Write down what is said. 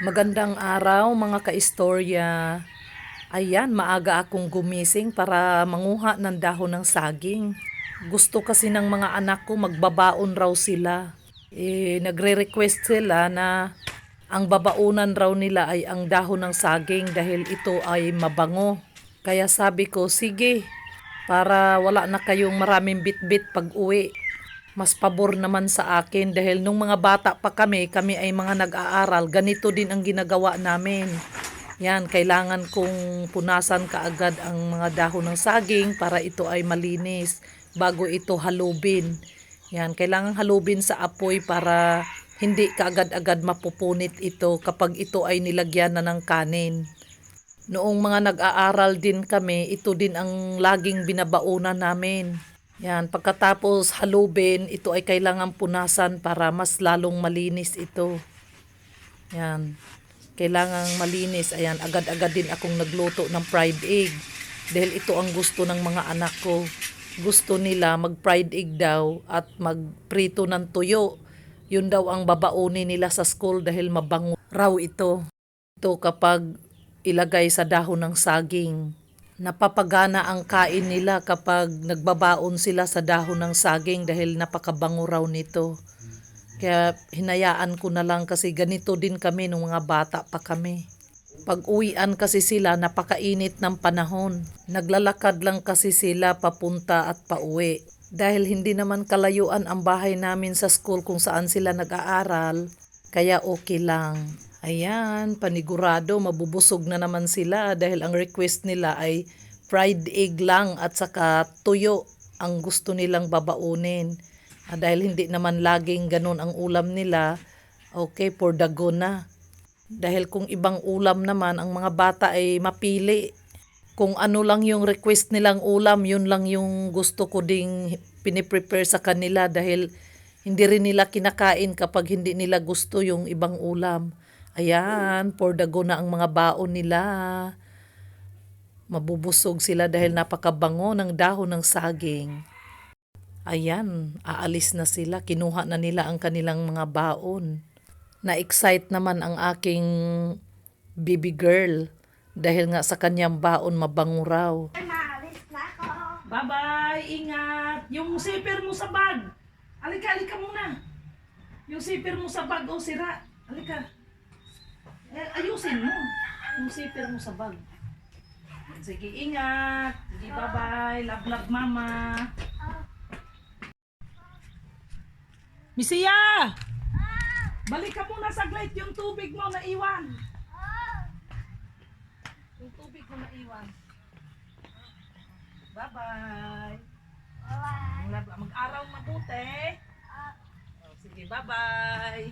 Magandang araw mga kaistorya. Ayan, maaga akong gumising para manguha ng dahon ng saging. Gusto kasi ng mga anak ko magbabaon raw sila. Eh, nagre-request sila na ang babaunan raw nila ay ang dahon ng saging dahil ito ay mabango. Kaya sabi ko, sige, para wala na kayong maraming bit-bit pag uwi mas pabor naman sa akin dahil nung mga bata pa kami, kami ay mga nag-aaral, ganito din ang ginagawa namin. Yan, kailangan kong punasan kaagad ang mga dahon ng saging para ito ay malinis bago ito halubin. Yan, kailangan halubin sa apoy para hindi kaagad-agad mapupunit ito kapag ito ay nilagyan na ng kanin. Noong mga nag-aaral din kami, ito din ang laging binabaunan namin. Yan, pagkatapos halubin, ito ay kailangan punasan para mas lalong malinis ito. Yan, kailangan malinis. Ayan, agad-agad din akong nagluto ng fried egg. Dahil ito ang gusto ng mga anak ko. Gusto nila mag-fried egg daw at magprito ng tuyo. Yun daw ang babaunin nila sa school dahil mabango raw ito. Ito kapag ilagay sa dahon ng saging napapagana ang kain nila kapag nagbabaon sila sa dahon ng saging dahil napakabango raw nito. Kaya hinayaan ko na lang kasi ganito din kami nung mga bata pa kami. Pag uwian kasi sila, napakainit ng panahon. Naglalakad lang kasi sila papunta at pauwi. Dahil hindi naman kalayuan ang bahay namin sa school kung saan sila nag-aaral, kaya okay lang. Ayan, panigurado, mabubusog na naman sila dahil ang request nila ay fried egg lang at saka tuyo ang gusto nilang babaunin. Ah, dahil hindi naman laging ganun ang ulam nila, okay, for dago na. Dahil kung ibang ulam naman, ang mga bata ay mapili. Kung ano lang yung request nilang ulam, yun lang yung gusto ko ding piniprepare sa kanila dahil hindi rin nila kinakain kapag hindi nila gusto yung ibang ulam. Ayan, for the go na ang mga baon nila. Mabubusog sila dahil napakabango ng dahon ng saging. Ayan, aalis na sila. Kinuha na nila ang kanilang mga baon. Na-excite naman ang aking baby girl dahil nga sa kanyang baon mabango raw. Maalis na ako. Bye-bye! Ingat! Yung zipper mo sa bag! Alika, alika muna! Yung zipper mo sa bag, oh, sira. Alika. Eh, ayusin mo. Yung zipper mo sa bag. Sige, ingat! Sige, bye-bye! Love, love, mama! Misia! Balik ka muna saglit yung tubig mo na iwan. Yung tubig mo na iwan. Bye-bye! Bye. Mag-araw mabuti. Oh, sige, bye-bye.